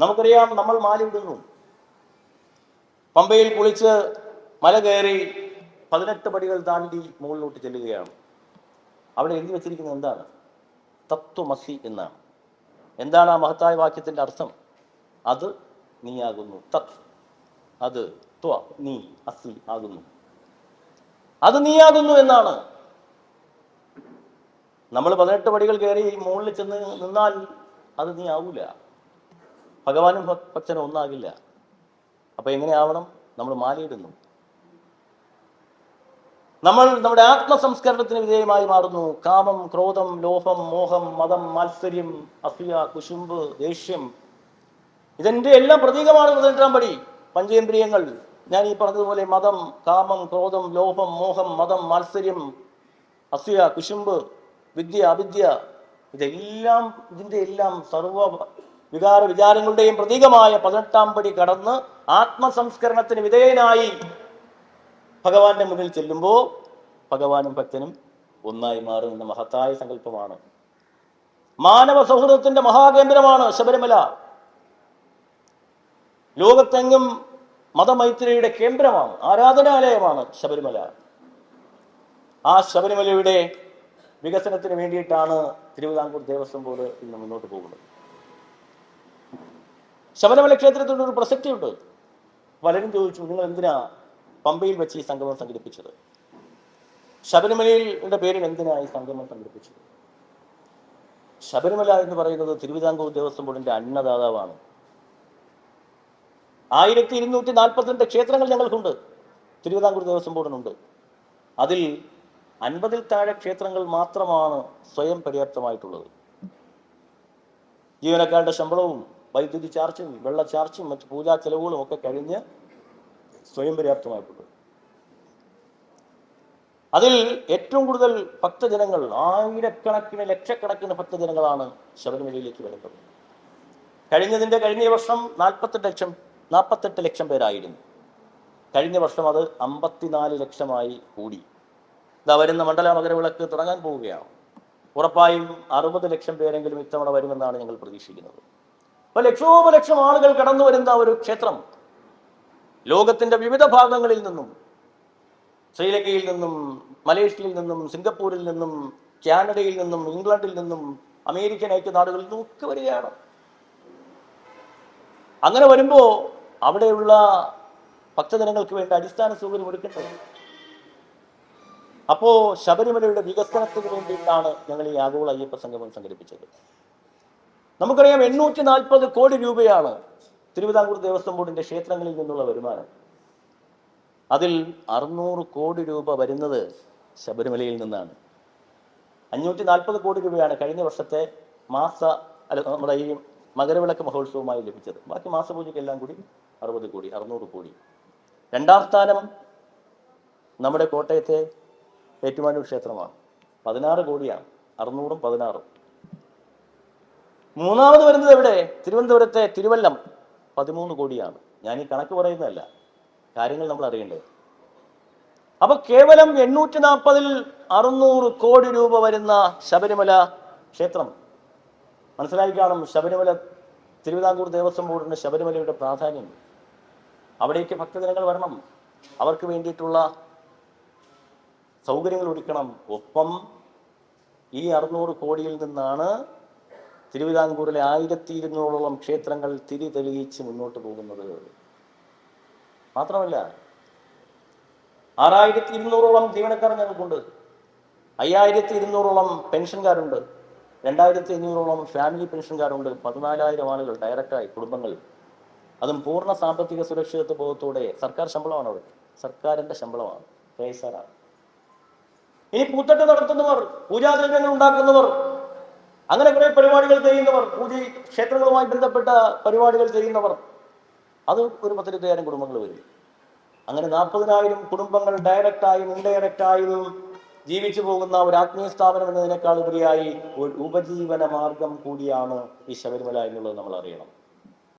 നമുക്കറിയാം നമ്മൾ മാലിവിടുന്നു പമ്പയിൽ കുളിച്ച് മല കയറി പതിനെട്ട് പടികൾ താണ്ടി മുകളിലോട്ട് ചെല്ലുകയാണ്. അവിടെ എഴുതി വച്ചിരിക്കുന്നത് എന്താണ്? തത്വമസി എന്നാണ്. എന്താണ് ആ മഹത്തായ വാക്യത്തിന്റെ അർത്ഥം? അത് നീ നീയാകുന്നു. തത്. അത് ത്വ നീ അസി ആകുന്നു. അത് നീയാകുന്നു എന്നാണ്. നമ്മൾ പതിനെട്ട് പടികൾ കയറി മുകളിൽ ചെന്ന് നിന്നാൽ അത് നീ ആവൂല ഭഗവാനും ഭക്തനും ഒന്നാകില്ല. അപ്പൊ എങ്ങനെയാവണം? നമ്മൾ മാലയിടുന്നു. നമ്മൾ നമ്മുടെ ആത്മസംസ്കരണത്തിന് വിധേയമായി മാറുന്നു. കാമം ക്രോധം ലോഭം മോഹം മതം മാത്സര്യം അസൂയ കുശുമ്പ് ദേഷ്യം. ഇതിന്റെ എല്ലാം പ്രതീകമാണ് പതിനെട്ടാം പടി. പഞ്ചേന്ദ്രിയങ്ങൾ. ഞാൻ ഈ പറഞ്ഞതുപോലെ മതം കാമം ക്രോധം ലോഭം മോഹം മതം മാത്സര്യം അസൂയ കുശുമ്പ് വിദ്യ അവിദ്യ. ഇതെല്ലാം ഇതിന്റെ എല്ലാം സർവ വികാര വിചാരങ്ങളുടെയും പ്രതീകമായ പതിനെട്ടാം പടി കടന്ന് ആത്മസംസ്കരണത്തിന് വിധേയനായി ഭഗവാന്റെ മുന്നിൽ ചെല്ലുമ്പോൾ ഭഗവാനും ഭക്തനും ഒന്നായി മാറുന്ന മഹത്തായ സങ്കല്പമാണ്. മാനവ സൗഹൃദത്തിന്റെ മഹാകേന്ദ്രമാണ് ശബരിമല. ലോകത്തെങ്ങും മതമൈത്രിയുടെ കേന്ദ്രമാണ് ആരാധനാലയമാണ് ശബരിമല. ആ ശബരിമലയുടെ വികസനത്തിന് വേണ്ടിയിട്ടാണ് തിരുവിതാംകൂർ ദേവസ്വം ബോർഡ് ഇന്ന് മുന്നോട്ട് പോകുന്നത്. ശബരിമല ക്ഷേത്രത്തിന്റെ ഒരു പ്രസക്തിയുണ്ട്? പലരും ചോദിച്ചു നിങ്ങൾ എന്തിനാ പമ്പയിൽ വെച്ച് ഈ സംഗമം സംഘടിപ്പിച്ചത്? ശബരിമലയുടെ പേരിൽ എന്തിനാ ഈ സംഗമം സംഘടിപ്പിച്ചത്? ശബരിമല എന്ന് പറയുന്നത് തിരുവിതാംകൂർ ദേവസ്വം ബോർഡിന്റെ അന്നദാതാവാണ്. ആയിരത്തി ഇരുന്നൂറ്റി നാൽപ്പത്തിരണ്ട് ക്ഷേത്രങ്ങൾ ഞങ്ങൾക്കുണ്ട്. തിരുവിതാംകൂർ ദേവസ്വം ബോർഡിനുണ്ട് അതിൽ അൻപതിൽ താഴെ ക്ഷേത്രങ്ങൾ മാത്രമാണ് സ്വയം പര്യാപ്തമായിട്ടുള്ളത്. ജീവനക്കാരുടെ ശമ്പളവും വൈദ്യുതി ചാർജും വെള്ള ചാർജും മറ്റ് പൂജാ ചെലവുകളും ഒക്കെ കഴിഞ്ഞ് സ്വയം പര്യാപ്തമായിട്ടുണ്ട് അതിൽ ഏറ്റവും കൂടുതൽ ഭക്തജനങ്ങൾ ആയിരക്കണക്കിന് ലക്ഷക്കണക്കിന് ഭക്തജനങ്ങളാണ് ശബരിമലയിലേക്ക് വരുന്നത് കഴിഞ്ഞതിന്റെ കഴിഞ്ഞ വർഷം നാൽപ്പത്തെട്ട് ലക്ഷം നാൽപ്പത്തെട്ട് ലക്ഷം പേരായിരുന്നു. കഴിഞ്ഞ വർഷം അത് അമ്പത്തിനാല് ലക്ഷമായി കൂടി. ഇതാ വരുന്ന മണ്ഡല മകരവിളക്ക് തുടങ്ങാൻ പോവുകയാണ്. ഉറപ്പായും അറുപത് ലക്ഷം പേരെങ്കിലും ഇത്തവണ വരുമെന്നാണ് ഞങ്ങൾ പ്രതീക്ഷിക്കുന്നത്. അപ്പൊ ലക്ഷോപലക്ഷം ആളുകൾ കടന്നു വരുന്ന ഒരു ക്ഷേത്രം ലോകത്തിന്റെ വിവിധ ഭാഗങ്ങളിൽ നിന്നും ശ്രീലങ്കയിൽ നിന്നും മലേഷ്യയിൽ നിന്നും സിംഗപ്പൂരിൽ നിന്നും കാനഡയിൽ നിന്നും ഇംഗ്ലണ്ടിൽ നിന്നും അമേരിക്കൻ ഐക്യനാടുകളിൽ നിന്നും ഒക്കെ വരികയാണ്. അങ്ങനെ വരുമ്പോൾ അവിടെയുള്ള ഭക്തജനങ്ങൾക്ക് വേണ്ടി അടിസ്ഥാന സൗകര്യം ഒരുക്കട്ടെ. അപ്പോ ശബരിമലയുടെ വികസനത്തിന് വേണ്ടിയിട്ടാണ് ഞങ്ങൾ ഈ ആഗോള അയ്യപ്പ സംഗമം സംഘടിപ്പിച്ചത്. നമുക്കറിയാം എണ്ണൂറ്റി നാൽപ്പത് കോടി രൂപയാണ് തിരുവിതാംകൂർ ദേവസ്വം ബോർഡിന്റെ ക്ഷേത്രങ്ങളിൽ നിന്നുള്ള വരുമാനം. അതിൽ അറുന്നൂറ് കോടി രൂപ വരുന്നത് ശബരിമലയിൽ നിന്നാണ്. അഞ്ഞൂറ്റി നാൽപ്പത് കോടി രൂപയാണ് കഴിഞ്ഞ വർഷത്തെ മാസ അല്ല നമ്മുടെ ഈ മകരവിളക്ക് മഹോത്സവമായി ലഭിച്ചത്. ബാക്കി മാസപൂജയ്ക്കെല്ലാം കൂടി അറുപത് കോടി അറുന്നൂറ് കോടി. രണ്ടാം സ്ഥാനം നമ്മുടെ കോട്ടയത്തെ ഏറ്റുമാനൂർ ക്ഷേത്രമാണ്. പതിനാറ് കോടിയാണ്. അറുന്നൂറും പതിനാറും. മൂന്നാമത് വരുന്നത് എവിടെ? തിരുവനന്തപുരത്തെ തിരുവല്ലം. പതിമൂന്ന് കോടിയാണ്. ഞാൻ ഈ കണക്ക് പറയുന്നതല്ല. കാര്യങ്ങൾ നമ്മൾ അറിയേണ്ടത് അപ്പൊ കേവലം എണ്ണൂറ്റി നാൽപ്പതിൽ അറുന്നൂറ് കോടി രൂപ വരുന്ന ശബരിമല ക്ഷേത്രം. മനസ്സിലായി കാണും ശബരിമല തിരുവിതാംകൂർ ദേവസ്വം ബോർഡിന് ശബരിമലയുടെ പ്രാധാന്യം. അവിടേക്ക് ഭക്തജനങ്ങൾ വരണം. അവർക്ക് വേണ്ടിയിട്ടുള്ള സൗകര്യങ്ങൾ ഒരുക്കണം. ഒപ്പം ഈ അറുന്നൂറ് കോടിയിൽ നിന്നാണ് തിരുവിതാംകൂറിലെ ആയിരത്തി ഇരുന്നൂറോളം ക്ഷേത്രങ്ങൾ തിരി തെളിയിച്ച് മുന്നോട്ട് പോകുന്നത്. മാത്രമല്ല ആറായിരത്തി ഇരുന്നൂറോളം ജീവനക്കാർ ഞങ്ങൾക്കുണ്ട് അയ്യായിരത്തി ഇരുന്നൂറോളം പെൻഷൻകാരുണ്ട്. രണ്ടായിരത്തി അഞ്ഞൂറോളം ഫാമിലി പെൻഷൻകാരുണ്ട്. പതിനാലായിരം ആളുകൾ ഡയറക്റ്റായി കുടുംബങ്ങൾ. അതും പൂർണ സാമ്പത്തിക സുരക്ഷിതത്വ ബോധത്തോടെ സർക്കാർ ശമ്പളമാണ് അവർ സർക്കാരിന്റെ ശമ്പളമാണ്. ഇനി പൂത്തട്ട് നടത്തുന്നവർ പൂജാദ്രവ്യങ്ങൾ ഉണ്ടാക്കുന്നവർ അങ്ങനെ കുറെ പരിപാടികൾ ചെയ്യുന്നവർ പൂജ ക്ഷേത്രങ്ങളുമായി ബന്ധപ്പെട്ട പരിപാടികൾ ചെയ്യുന്നവർ. അത് ഒരു പത്തിരുപത്തിയായിരം കുടുംബങ്ങൾ വരും. അങ്ങനെ നാൽപ്പതിനായിരം കുടുംബങ്ങൾ ഡയറക്റ്റായും ഇൻഡയറക്റ്റായും ജീവിച്ചു പോകുന്ന ഒരു ആത്മീയ സ്ഥാപനം എന്നതിനേക്കാൾ ഉപരിയായി ഒരു ഉപജീവന മാർഗം കൂടിയാണ് ഈ ശബരിമല എന്നുള്ളത് നമ്മൾ അറിയണം.